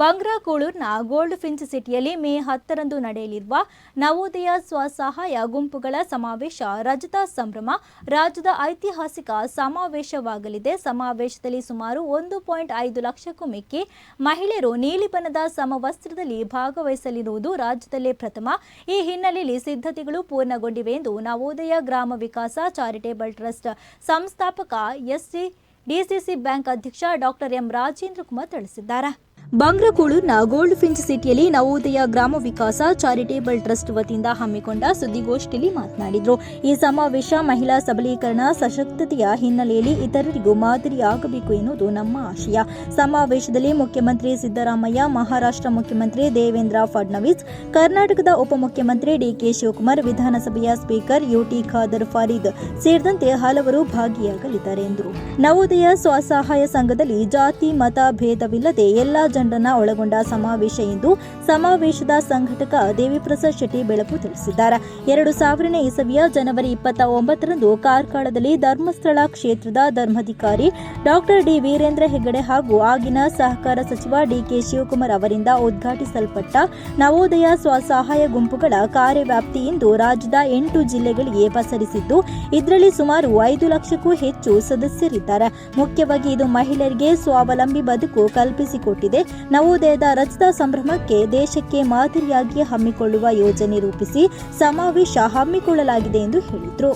ಬಂಗ್ರಾಕೂಳೂರ್ನ gold Finch ಸಿಟಿಯಲ್ಲಿ ಮೇ ಹತ್ತರಂದು ನಡೆಯಲಿರುವ ನವೋದಯ ಸ್ವಸಹಾಯ ಗುಂಪುಗಳ ಸಮಾವೇಶ ರಜತ ಸಂಭ್ರಮ, ರಾಜ್ಯದ ಐತಿಹಾಸಿಕ ಸಮಾವೇಶವಾಗಲಿದೆ. ಸಮಾವೇಶದಲ್ಲಿ ಸುಮಾರು ಒಂದು ಪಾಯಿಂಟ್ ಐದು ಲಕ್ಷಕ್ಕೂ ಮಿಕ್ಕಿ ಮಹಿಳೆಯರು ನೀಲಿ ಬಣ್ಣದ ಸಮವಸ್ತ್ರದಲ್ಲಿ ಭಾಗವಹಿಸಲಿರುವುದು ರಾಜ್ಯದಲ್ಲೇ ಪ್ರಥಮ. ಈ ಹಿನ್ನೆಲೆಯಲ್ಲಿ ಸಿದ್ಧತೆಗಳು ಪೂರ್ಣಗೊಂಡಿವೆ ಎಂದು ನವೋದಯ ಗ್ರಾಮ ವಿಕಾಸ ಚಾರಿಟೇಬಲ್ ಟ್ರಸ್ಟ್ ಸಂಸ್ಥಾಪಕ ಎಸ್ಸಿ, ಡಿಸಿಸಿ ಬ್ಯಾಂಕ್ ಅಧ್ಯಕ್ಷ ಡಾಕ್ಟರ್ ಎಂ ರಾಜೇಂದ್ರ ಕುಮಾರ್ ತಿಳಿಸಿದ್ದಾರೆ. ಬಂಗ್ರಕೂಳೂರಿನ ಗೋಲ್ಡ್ ಫಿಂಚ್ ಸಿಟಿಯಲ್ಲಿ ನವೋದಯ ಗ್ರಾಮ ವಿಕಾಸ ಚಾರಿಟೇಬಲ್ ಟ್ರಸ್ಟ್ ವತಿಯಿಂದ ಹಮ್ಮಿಕೊಂಡ ಸುದ್ದಿಗೋಷ್ಠಿಯಲ್ಲಿ ಮಾತನಾಡಿದರು. ಈ ಸಮಾವೇಶ ಮಹಿಳಾ ಸಬಲೀಕರಣ, ಸಶಕ್ತತೆಯ ಹಿನ್ನೆಲೆಯಲ್ಲಿ ಇತರರಿಗೂ ಮಾದರಿಯಾಗಬೇಕು ಎನ್ನುವುದು ನಮ್ಮ ಆಶಯ. ಸಮಾವೇಶದಲ್ಲಿ ಮುಖ್ಯಮಂತ್ರಿ ಸಿದ್ದರಾಮಯ್ಯ, ಮಹಾರಾಷ್ಟ್ರ ಮುಖ್ಯಮಂತ್ರಿ ದೇವೇಂದ್ರ ಫಡ್ನವೀಸ್, ಕರ್ನಾಟಕದ ಉಪಮುಖ್ಯಮಂತ್ರಿ ಡಿಕೆ ಶಿವಕುಮಾರ್, ವಿಧಾನಸಭೆಯ ಸ್ಪೀಕರ್ ಯುಟಿ ಖಾದರ್ ಫರೀದ್ ಸೇರಿದಂತೆ ಹಲವರು ಭಾಗಿಯಾಗಲಿದ್ದಾರೆ ಎಂದರು. ನವೋದಯ ಸ್ವಸಹಾಯ ಸಂಘದಲ್ಲಿ ಜಾತಿ, ಮತ, ಭೇದವಿಲ್ಲದೆ ಎಲ್ಲಾ ಜನರನ್ನ ಒಳಗೊಂಡ ಸಮಾವೇಶ ಎಂದು ಸಮಾವೇಶದ ಸಂಘಟಕ ದೇವಿಪ್ರಸಾದ್ ಶೆಟ್ಟಿ ಬೆಳಪು ತಿಳಿಸಿದ್ದಾರೆ. ಎರಡು ಸಾವಿರನೇ ಇಸವಿಯ ಜನವರಿ ಇಪ್ಪತ್ತ ಒಂಬತ್ತರಂದು ಕಾರ್ಕಳದಲ್ಲಿ ಧರ್ಮಸ್ಥಳ ಕ್ಷೇತ್ರದ ಧರ್ಮಾಧಿಕಾರಿ ಡಾಕ್ಟರ್ ಡಿ ವೀರೇಂದ್ರ ಹೆಗ್ಗಡೆ ಹಾಗೂ ಆಗಿನ ಸಹಕಾರ ಸಚಿವ ಡಿಕೆ ಶಿವಕುಮಾರ್ ಅವರಿಂದ ಉದ್ಘಾಟಿಸಲ್ಪಟ್ಟ ನವೋದಯ ಸ್ವಸಹಾಯ ಗುಂಪುಗಳ ಕಾರ್ಯವ್ಯಾಪ್ತಿ ಇಂದು ರಾಜ್ಯದ ಎಂಟು ಜಿಲ್ಲೆಗಳಿಗೆ ಪಸರಿಸಿದ್ದು, ಇದರಲ್ಲಿ ಸುಮಾರು ಐದು ಲಕ್ಷಕ್ಕೂ ಹೆಚ್ಚು ಸದಸ್ಯರಿದ್ದಾರೆ. ಮುಖ್ಯವಾಗಿ ಇದು ಮಹಿಳೆಯರಿಗೆ ಸ್ವಾವಲಂಬಿ ಬದುಕು ಕಲ್ಪಿಸಿಕೊಟ್ಟಿದೆ. ನವೋದಯದ ರಚಿತ ಸಂಭ್ರಮಕ್ಕೆ ದೇಶಕ್ಕೆ ಮಾದರಿಯಾಗಿ ಹಮ್ಮಿಕೊಳ್ಳುವ ಯೋಜನೆ ರೂಪಿಸಿ ಸಮಾವೇಶ ಹಮ್ಮಿಕೊಳ್ಳಲಾಗಿದೆ ಎಂದು ಹೇಳಿದರು.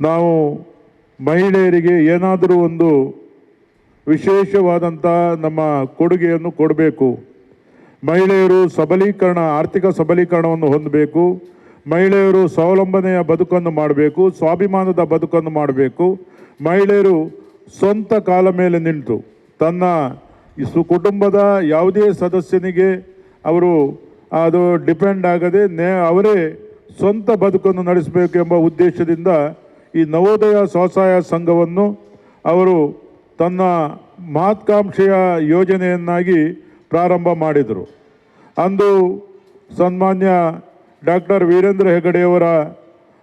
ನಾವು ಮಹಿಳೆಯರಿಗೆ ಏನಾದರೂ ಒಂದು ವಿಶೇಷವಾದಂಥ ನಮ್ಮ ಕೊಡುಗೆಯನ್ನು ಕೊಡಬೇಕು. ಮಹಿಳೆಯರು ಸಬಲೀಕರಣ, ಆರ್ಥಿಕ ಸಬಲೀಕರಣವನ್ನು ಹೊಂದಬೇಕು. ಮಹಿಳೆಯರು ಸ್ವಾವಲಂಬನೆಯ ಬದುಕನ್ನು ಮಾಡಬೇಕು, ಸ್ವಾಭಿಮಾನದ ಬದುಕನ್ನು ಮಾಡಬೇಕು. ಮಹಿಳೆಯರು ಸ್ವಂತ ಕಾಲ ಮೇಲೆ ನಿಂತು ತನ್ನ ಈ ಸು ಕುಟುಂಬದ ಯಾವುದೇ ಸದಸ್ಯನಿಗೆ ಅವರು ಅದು ಡಿಪೆಂಡ್ ಆಗದೆ ನೇ ಅವರೇ ಸ್ವಂತ ಬದುಕನ್ನು ನಡೆಸಬೇಕು ಎಂಬ ಉದ್ದೇಶದಿಂದ ಈ ನವೋದಯ ಸ್ವಸಹಾಯ ಸಂಘವನ್ನು ಅವರು ತನ್ನ ಮಹತ್ಕಾಂಕ್ಷೆಯ ಯೋಜನೆಯನ್ನಾಗಿ ಪ್ರಾರಂಭ ಮಾಡಿದರು. ಅಂದು ಸನ್ಮಾನ್ಯ ಡಾಕ್ಟರ್ ವೀರೇಂದ್ರ ಹೆಗಡೆಯವರ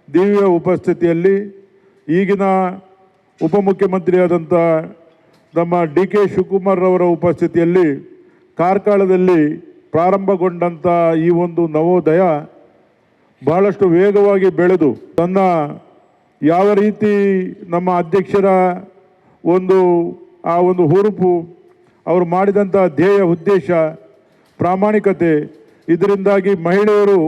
ದಿವ್ಯ ಉಪಸ್ಥಿತಿಯಲ್ಲಿ ಈಗಿನ ಉಪಮುಖ್ಯಮಂತ್ರಿಯಾದಂಥ ನಮ್ಮ ಡಿ ಕೆ ಶಿವಕುಮಾರ್ ಅವರ ಉಪಸ್ಥಿತಿಯಲ್ಲಿ ಕಾರ್ಕಳದಲ್ಲಿ ಪ್ರಾರಂಭಗೊಂಡಂಥ ಈ ಒಂದು ನವೋದಯ ಬಹಳಷ್ಟು ವೇಗವಾಗಿ ಬೆಳೆದು ತನ್ನ ಯಾವ ರೀತಿ ನಮ್ಮ ಅಧ್ಯಕ್ಷರ ಒಂದು ಆ ಒಂದು ಹುರುಪು, ಅವರು ಮಾಡಿದಂಥ ಧ್ಯೇಯ ಉದ್ದೇಶ, ಪ್ರಾಮಾಣಿಕತೆ, ಇದರಿಂದಾಗಿ ಮಹಿಳೆಯರು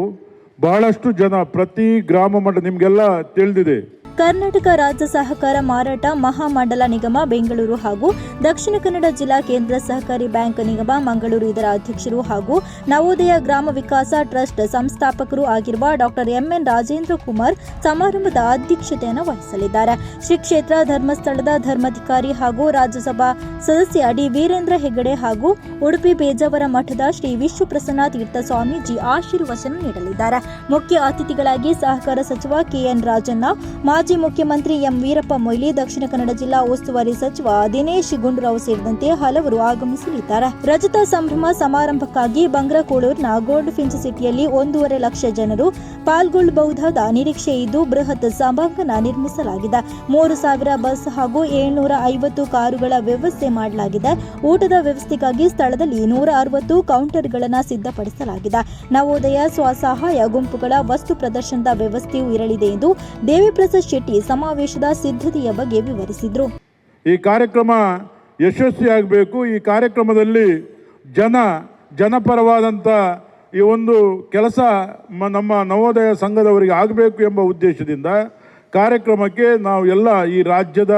ಬಹಳಷ್ಟು ಜನ ಪ್ರತಿ ಗ್ರಾಮ ಮಟ್ಟ ನಿಮಗೆಲ್ಲ ತಿಳಿದಿದೆ. ಕರ್ನಾಟಕ ರಾಜ್ಯ ಸಹಕಾರ ಮಾರಾಟ ಮಹಾಮಂಡಲ ನಿಗಮ ಬೆಂಗಳೂರು ಹಾಗೂ ದಕ್ಷಿಣ ಕನ್ನಡ ಜಿಲ್ಲಾ ಕೇಂದ್ರ ಸಹಕಾರಿ ಬ್ಯಾಂಕ್ ನಿಗಮ ಮಂಗಳೂರು ಇದರ ಅಧ್ಯಕ್ಷರು ಹಾಗೂ ನವೋದಯ ಗ್ರಾಮ ವಿಕಾಸ ಟ್ರಸ್ಟ್ ಸಂಸ್ಥಾಪಕರು ಆಗಿರುವ ಡಾಕ್ಟರ್ ಎಂಎನ್ ರಾಜೇಂದ್ರ ಕುಮಾರ್ ಸಮಾರಂಭದ ಅಧ್ಯಕ್ಷತೆಯನ್ನು ವಹಿಸಲಿದ್ದಾರೆ. ಶ್ರೀ ಕ್ಷೇತ್ರ ಧರ್ಮಸ್ಥಳದ ಧರ್ಮಾಧಿಕಾರಿ ಹಾಗೂ ರಾಜ್ಯಸಭಾ ಸದಸ್ಯ ಡಿ ವೀರೇಂದ್ರ ಹೆಗಡೆ ಹಾಗೂ ಉಡುಪಿ ಬೇಜಾವರ ಮಠದ ಶ್ರೀ ವಿಶ್ವಪ್ರಸನ್ನ ತೀರ್ಥ ಸ್ವಾಮೀಜಿ ಆಶೀರ್ವಚನ ನೀಡಲಿದ್ದಾರೆ. ಮುಖ್ಯ ಅತಿಥಿಗಳಾಗಿ ಸಹಕಾರ ಸಚಿವ ಕೆಎನ್ ರಾಜಣ್ಣ, ಮಾಜಿ ಮುಖ್ಯಮಂತ್ರಿ ಎಂ ವೀರಪ್ಪ ಮೊಯ್ಲಿ, ದಕ್ಷಿಣ ಕನ್ನಡ ಜಿಲ್ಲಾ ಉಸ್ತುವಾರಿ ಸಚಿವ ದಿನೇಶ್ ಗುಂಡೂರಾವ್ ಸೇರಿದಂತೆ ಹಲವರು ಆಗಮಿಸಲಿದ್ದಾರೆ. ರಜತ ಸಂಭ್ರಮ ಸಮಾರಂಭಕ್ಕಾಗಿ ಬಂಗ್ರಕೋಳೂರಿನ ಗೋಲ್ಡ್ ಫಿಂಚ್ ಸಿಟಿಯಲ್ಲಿ ಒಂದೂವರೆ ಲಕ್ಷ ಜನರು ಪಾಲ್ಗೊಳ್ಳಬಹುದಾದ ನಿರೀಕ್ಷೆ ಇದ್ದು ಬೃಹತ್ ಸಭಾಂಗಣ ನಿರ್ಮಿಸಲಾಗಿದೆ. ಮೂರು ಸಾವಿರ ಬಸ್ ಹಾಗೂ ಏಳ್ನೂರ ಐವತ್ತು ಕಾರುಗಳ ವ್ಯವಸ್ಥೆ ಮಾಡಲಾಗಿದೆ. ಊಟದ ವ್ಯವಸ್ಥೆಗಾಗಿ ಸ್ಥಳದಲ್ಲಿ ನೂರ ಅರವತ್ತು ಕೌಂಟರ್ಗಳನ್ನು ಸಿದ್ಧಪಡಿಸಲಾಗಿದೆ. ನವೋದಯ ಸ್ವಸಹಾಯ ಗುಂಪುಗಳ ವಸ್ತು ಪ್ರದರ್ಶನದ ವ್ಯವಸ್ಥೆಯೂ ಇರಲಿದೆ ಎಂದು ದೇವಿಪ್ರಸಾದ್ ಶೆಟ್ಟಿ ಸಮಾವೇಶದ ಸಿದ್ಧತೆಯ ಬಗ್ಗೆ ವಿವರಿಸಿದರು. ಈ ಕಾರ್ಯಕ್ರಮ ಯಶಸ್ವಿಯಾಗಬೇಕು ಈ ಕಾರ್ಯಕ್ರಮದಲ್ಲಿ ಜನ ಜನಪರವಾದಂಥ ಈ ಒಂದು ಕೆಲಸ ನಮ್ಮ ನವೋದಯ ಸಂಘದವರಿಗೆ ಆಗಬೇಕು ಎಂಬ ಉದ್ದೇಶದಿಂದ ಕಾರ್ಯಕ್ರಮಕ್ಕೆ ನಾವು ಎಲ್ಲ ಈ ರಾಜ್ಯದ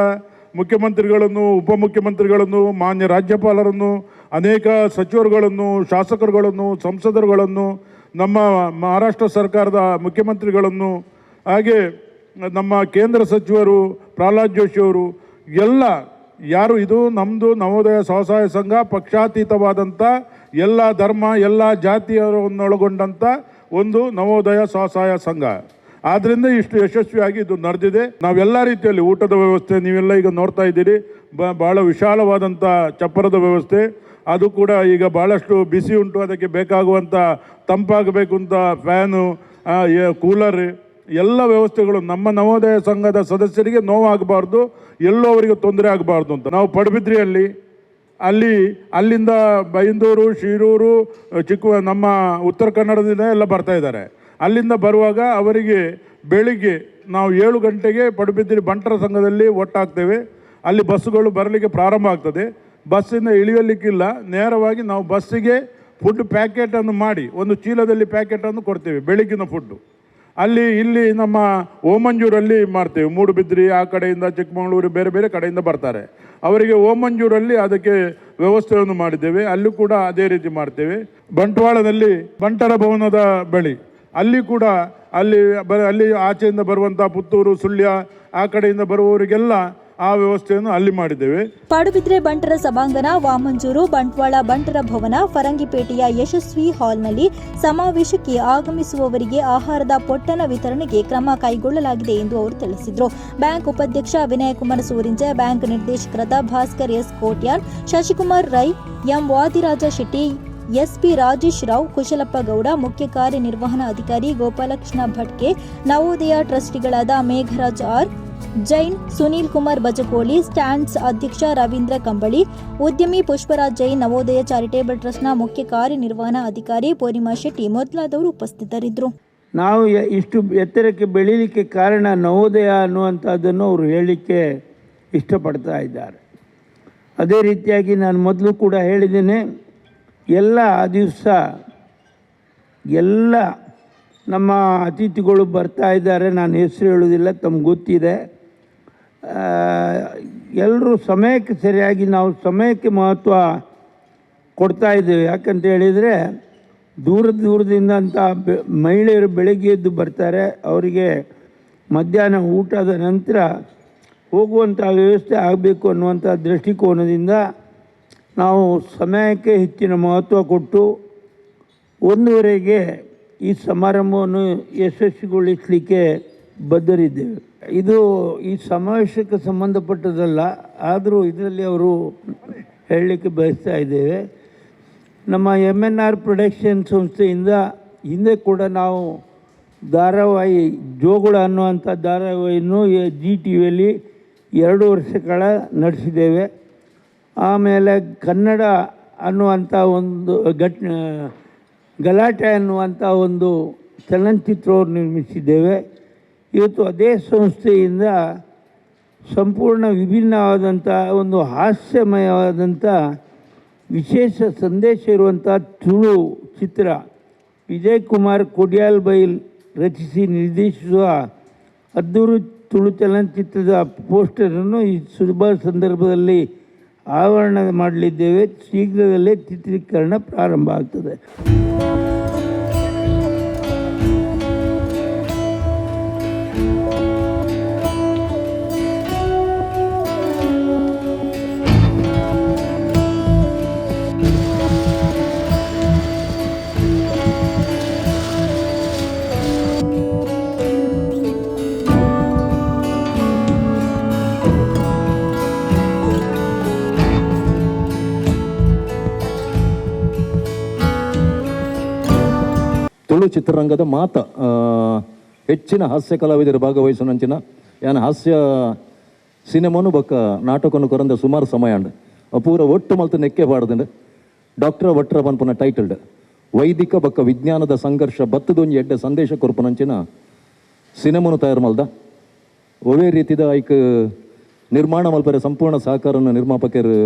ಮುಖ್ಯಮಂತ್ರಿಗಳನ್ನು, ಉಪಮುಖ್ಯಮಂತ್ರಿಗಳನ್ನು, ಮಾನ್ಯ ರಾಜ್ಯಪಾಲರನ್ನು, ಅನೇಕ ಸಚಿವರುಗಳನ್ನು, ಶಾಸಕರುಗಳನ್ನು, ಸಂಸದರುಗಳನ್ನು, ನಮ್ಮ ಮಹಾರಾಷ್ಟ್ರ ಸರ್ಕಾರದ ಮುಖ್ಯಮಂತ್ರಿಗಳನ್ನು, ಹಾಗೆ ನಮ್ಮ ಕೇಂದ್ರ ಸಚಿವರು ಪ್ರಹ್ಲಾದ್ ಜೋಶಿ ಅವರು, ಎಲ್ಲ ಯಾರು ಇದು ನಮ್ಮದು ನವೋದಯ ಸ್ವಸಹಾಯ ಸಂಘ ಪಕ್ಷಾತೀತವಾದಂಥ ಎಲ್ಲ ಧರ್ಮ, ಎಲ್ಲ ಜಾತಿಯವರನ್ನೊಳಗೊಂಡಂಥ ಒಂದು ನವೋದಯ ಸ್ವಸಹಾಯ ಸಂಘ. ಆದ್ದರಿಂದ ಇಷ್ಟು ಯಶಸ್ವಿಯಾಗಿ ಇದು ನಡೆದಿದೆ. ನಾವೆಲ್ಲ ರೀತಿಯಲ್ಲಿ ಊಟದ ವ್ಯವಸ್ಥೆ ನೀವೆಲ್ಲ ಈಗ ನೋಡ್ತಾ ಇದ್ದೀರಿ. ಬ ಭಾಳ ವಿಶಾಲವಾದಂಥ ಚಪ್ಪರದ ವ್ಯವಸ್ಥೆ. ಅದು ಕೂಡ ಈಗ ಭಾಳಷ್ಟು ಬಿಸಿ ಉಂಟು, ಅದಕ್ಕೆ ಬೇಕಾಗುವಂಥ ತಂಪಾಗಬೇಕು ಅಂತ ಫ್ಯಾನು ಕೂಲರ್ ಎಲ್ಲ ವ್ಯವಸ್ಥೆಗಳು ನಮ್ಮ ನವೋದಯ ಸಂಘದ ಸದಸ್ಯರಿಗೆ ನೋವಾಗಬಾರ್ದು ಎಲ್ಲೋ ಅವರಿಗೆ ತೊಂದರೆ ಆಗಬಾರ್ದು ಅಂತ. ನಾವು ಪಡುಬಿದ್ರಿಯಲ್ಲಿ, ಅಲ್ಲಿ, ಅಲ್ಲಿಂದ ಬೈಂದೂರು, ಶಿರೂರು, ಚಿಕ್ಕ, ನಮ್ಮ ಉತ್ತರ ಕನ್ನಡದಿಂದ ಎಲ್ಲ ಬರ್ತಾ ಇದ್ದಾರೆ. ಅಲ್ಲಿಂದ ಬರುವಾಗ ಅವರಿಗೆ ಬೆಳಿಗ್ಗೆ ನಾವು ಏಳು ಗಂಟೆಗೆ ಪಡುಬಿದ್ರಿ ಬಂಟರ ಸಂಘದಲ್ಲಿ ಒಟ್ಟಾಗ್ತೇವೆ. ಅಲ್ಲಿ ಬಸ್ಸುಗಳು ಬರಲಿಕ್ಕೆ ಪ್ರಾರಂಭ ಆಗ್ತದೆ. ಬಸ್ಸಿಂದ ಇಳಿಯಲಿಕ್ಕಿಲ್ಲ. ನೇರವಾಗಿ ನಾವು ಬಸ್ಸಿಗೆ ಫುಡ್ ಪ್ಯಾಕೆಟನ್ನು ಮಾಡಿ, ಒಂದು ಚೀಲದಲ್ಲಿ ಪ್ಯಾಕೆಟನ್ನು ಕೊಡ್ತೇವೆ, ಬೆಳಗ್ಗಿನ ಫುಡ್ಡು ಅಲ್ಲಿ ಇಲ್ಲಿ ನಮ್ಮ ಓಮಂಜೂರಲ್ಲಿ ಮಾಡ್ತೇವೆ. ಮೂಡುಬಿದ್ರಿ ಆ ಕಡೆಯಿಂದ ಚಿಕ್ಕಮಗಳೂರು ಬೇರೆ ಬೇರೆ ಕಡೆಯಿಂದ ಬರ್ತಾರೆ. ಅವರಿಗೆ ಓಮಂಜೂರಲ್ಲಿ ಅದಕ್ಕೆ ವ್ಯವಸ್ಥೆಯನ್ನು ಮಾಡಿದ್ದೇವೆ. ಅಲ್ಲೂ ಕೂಡ ಅದೇ ರೀತಿ ಮಾಡ್ತೇವೆ. ಬಂಟ್ವಾಳದಲ್ಲಿ ಬಂಟರ ಭವನದ ಬಳಿ. ಅಲ್ಲಿ ಕೂಡ ಅಲ್ಲಿ ಬ, ಅಲ್ಲಿ ಆಚೆಯಿಂದ ಬರುವಂಥ ಪುತ್ತೂರು, ಸುಳ್ಯ ಆ ಕಡೆಯಿಂದ ಬರುವವರಿಗೆಲ್ಲ ಆ ವ್ಯವಸ್ಥೆಯನ್ನು ಅಲ್ಲಿ ಮಾಡಿದ್ದೇವೆ. ಪಡುಬಿದ್ರೆ ಬಂಟರ ಸಭಾಂಗಣ, ವಾಮಂಜೂರು, ಬಂಟ್ವಾಳ ಬಂಟರ ಭವನ, ಫರಂಗಿಪೇಟೆಯ ಯಶಸ್ವಿ ಹಾಲ್ನಲ್ಲಿ ಸಮಾವೇಶಕ್ಕೆ ಆಗಮಿಸುವವರಿಗೆ ಆಹಾರದ ಪೊಟ್ಟಣ ವಿತರಣೆಗೆ ಕ್ರಮ ಕೈಗೊಳ್ಳಲಾಗಿದೆ ಎಂದು ಅವರು ತಿಳಿಸಿದರು. ಬ್ಯಾಂಕ್ ಉಪಾಧ್ಯಕ್ಷ ವಿನಯ ಕುಮಾರ್ ಸೂರಿಂಜೆ, ಬ್ಯಾಂಕ್ ನಿರ್ದೇಶಕರಾದ Bhaskar, S Kotian Shashikumar Rai, M Vadiraja Shetty, SP Rajesh Rao, Kushalappa Gowda, ಮುಖ್ಯ ಕಾರ್ಯನಿರ್ವಹಣಾಧಿಕಾರಿ ಗೋಪಾಲಕೃಷ್ಣ ಭಟ್ಕೆ, ನವೋದಯ ಟ್ರಸ್ಟಿಗಳಾದ ಮೇಘರಾಜ್ ಆರ್ ಜೈನ್, ಸುನೀಲ್ ಕುಮಾರ್ ಬಜಕೋಳಿ ಸ್ಟ್ಯಾಂಡ್ಸ್ ಅಧ್ಯಕ್ಷ ರವೀಂದ್ರ ಕಂಬಳಿ, ಉದ್ಯಮಿ ಪುಷ್ಪರಾಜ್ ಜೈನ್, ನವೋದಯ ಚಾರಿಟೇಬಲ್ ಟ್ರಸ್ಟ್ನ ಮುಖ್ಯ ಕಾರ್ಯನಿರ್ವಹಣಾ ಅಧಿಕಾರಿ ಪೂರ್ಣಿಮಾ ಶೆಟ್ಟಿ ಮೊದಲಾದವರು ಉಪಸ್ಥಿತರಿದ್ದರು. ನಾವು ಇಷ್ಟು ಎತ್ತರಕ್ಕೆ ಬೆಳೀಲಿಕ್ಕೆ ಕಾರಣ ನವೋದಯ ಅನ್ನುವಂಥದ್ದನ್ನು ಅವರು ಹೇಳಲಿಕ್ಕೆ ಇಷ್ಟಪಡ್ತಾ ಇದ್ದಾರೆ. ಅದೇ ರೀತಿಯಾಗಿ ನಾನು ಮೊದಲು ಕೂಡ ಹೇಳಿದ್ದೇನೆ, ಎಲ್ಲ ಆ ದಿವಸ ಎಲ್ಲ ನಮ್ಮ ಅತಿಥಿಗಳು ಬರ್ತಾ ಇದ್ದಾರೆ. ನಾನು ಹೆಸರು ಹೇಳೋದಿಲ್ಲ ತಮ್ಗೆ ಗೊತ್ತಿದೆ. ಎಲ್ಲರೂ ಸಮಯಕ್ಕೆ ಸರಿಯಾಗಿ ನಾವು ಸಮಯಕ್ಕೆ ಮಹತ್ವ ಕೊಡ್ತಾ ಇದ್ದೇವೆ. ಯಾಕಂತ ಹೇಳಿದರೆ ದೂರ ದೂರದಿಂದ ಅಂತ ಮಹಿಳೆಯರು ಬೆಳಗ್ಗೆ ಎದ್ದು ಬರ್ತಾರೆ. ಅವರಿಗೆ ಮಧ್ಯಾಹ್ನ ಊಟದ ನಂತರ ಹೋಗುವಂಥ ವ್ಯವಸ್ಥೆ ಆಗಬೇಕು ಅನ್ನುವಂಥ ದೃಷ್ಟಿಕೋನದಿಂದ ನಾವು ಸಮಯಕ್ಕೆ ಹೆಚ್ಚಿನ ಮಹತ್ವ ಕೊಟ್ಟು ಒಂದುವರೆಗೆ ಈ ಸಮಾರಂಭವನ್ನು ಯಶಸ್ವಿಗೊಳಿಸಲಿಕ್ಕೆ ಬದ್ಧರಿದ್ದೇವೆ. ಇದು ಈ ಸಮಾವೇಶಕ್ಕೆ ಸಂಬಂಧಪಟ್ಟದಲ್ಲ ಆದರೂ ಇದರಲ್ಲಿ ಅವರು ಹೇಳಲಿಕ್ಕೆ ಬಯಸ್ತಾ ಇದ್ದೇವೆ. ನಮ್ಮ ಎಂ ಎನ್ ಆರ್ ಪ್ರೊಡಕ್ಷನ್ ಸಂಸ್ಥೆಯಿಂದ ಹಿಂದೆ ಕೂಡ ನಾವು ಧಾರಾವಾಹಿ ಜೋಗುಳ ಅನ್ನುವಂಥ ಧಾರಾವಾಹಿಯನ್ನು ಜಿ ಟಿ ವಿಯಲ್ಲಿ ಎರಡು ವರ್ಷಗಳ ನಡೆಸಿದ್ದೇವೆ. ಆಮೇಲೆ ಕನ್ನಡ ಅನ್ನುವಂಥ ಒಂದು ಘಟ್, ಗಲಾಟೆ ಅನ್ನುವಂಥ ಒಂದು ಚಲನಚಿತ್ರವನ್ನು ನಿರ್ಮಿಸಿದ್ದೇವೆ. ಇವತ್ತು ಅದೇ ಸಂಸ್ಥೆಯಿಂದ ಸಂಪೂರ್ಣ ವಿಭಿನ್ನವಾದಂಥ ಒಂದು ಹಾಸ್ಯಮಯವಾದಂಥ ವಿಶೇಷ ಸಂದೇಶ ಇರುವಂಥ ತುಳು ಚಿತ್ರ ವಿಜಯ್ ಕುಮಾರ್ ಕೊಡಿಯಾಲ್ ಬೈಲ್ ರಚಿಸಿ ನಿರ್ದೇಶಿಸುವ ಅದ್ದೂರು ತುಳು ಚಲನಚಿತ್ರದ ಪೋಸ್ಟರನ್ನು ಈ ಶುಭ ಸಂದರ್ಭದಲ್ಲಿ ಆವರಣ ಮಾಡಲಿದ್ದೇವೆ. ಶೀಘ್ರದಲ್ಲೇ ಚಿತ್ರೀಕರಣ ಪ್ರಾರಂಭ ಆಗ್ತದೆ. ತುಳು ಚಿತ್ರರಂಗದ ಮಾತ ಹೆಚ್ಚಿನ ಹಾಸ್ಯ ಕಲಾವಿದರು ಭಾಗವಹಿಸುವಂಚಿನ ಯಾನ ಹಾಸ್ಯ ಸಿನಿಮಾನು ಬೊಕ್ಕ ನಾಟಕನು ಕೊರಂದ ಸುಮಾರು ಸಮಯ ಅಂಡ್ ಅಪೂರ ಒಟ್ಟು ಮಲ್ತು ನೆಕ್ಕೆ ಪಾಡ್ದಂಡು. ಡಾಕ್ಟರ್ ವಟ್ರ ಪನ್ಪುನ ಟೈಟಲ್ಡ್. ವೈದಿಕ ಬೊಕ್ಕ ವಿಜ್ಞಾನದ ಸಂಘರ್ಷ ಬತ್ತದೊಂಜಿ ಎಡ್ಡೆ ಸಂದೇಶ ಕೊರ್ಪುನಂಚಿನ ಸಿನಿಮಾನು ತಯಾರು ಮಲ್ದ. ಒವೇ ರೀತಿದ ಐಕ್ ನಿರ್ಮಾಣ ಮಲ್ಪರೆ ಸಂಪೂರ್ಣ ಸಹಕಾರನ ನಿರ್ಮಾಪಕರು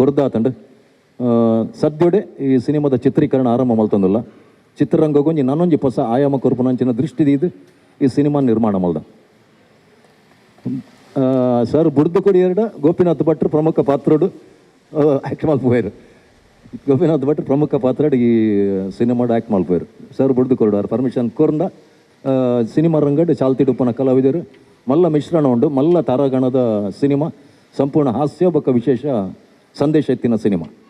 ಕೊರ್ದಾತಂಡ್. ಸದ್ಯೊಡೆ ಈ ಸಿನಿಮಾದ ಚಿತ್ರೀಕರಣ ಆರಂಭ ಮಲ್ತಂದಿಲ್ಲ. ಚಿತ್ರರಂಗಗೊಂಜಿ ನಾನೊಂಜಿ ಹೊಸ ಆಯಾಮ ಕೊರ್ಪುನಂಚಿನ ದೃಷ್ಟಿದಿ ಇದು. ಈ ಸಿನಿಮಾ ನಿರ್ಮಾಣ ಮಲ್ದ. ಸರ್ ಬುಡ್ದು ಕೊಡಿಯರ್ಡ ಗೋಪಿನಾಥ್ ಭಟ್ರು ಪ್ರಮುಖ ಪಾತ್ರಡು. ಆ್ಯಕ್ಟ್ ಮಲ್ಪೋಯರು ಗೋಪಿನಾಥ್ ಭಟ್ರು ಪ್ರಮುಖ ಪಾತ್ರಡು ಈ ಸಿನಿಮಾಡ್ ಆ್ಯಕ್ಟ್ ಮಲ್ಪೋಯರು ಸರ್ ಬುಡ್ದು ಕೊರಡಾರು ಪರ್ಮಿಷನ್ ಕೊರ್ಂಡ ಸಿನಿಮಾ ರಂಗಡ್ ಚಾಲ್ತಿಡುಪ್ಪನ ಕಲಾವಿದರು. ಮಲ್ಲ ಮಿಶ್ರಣ ಉಂಡು, ಮಲ್ಲ ತಾರಾಗಣದ ಸಿನಿಮಾ. ಸಂಪೂರ್ಣ ಹಾಸ್ಯ ಬೊಕ್ಕ ವಿಶೇಷ ಸಂದೇಶ ಎತ್ತಿನ ಸಿನಿಮಾ.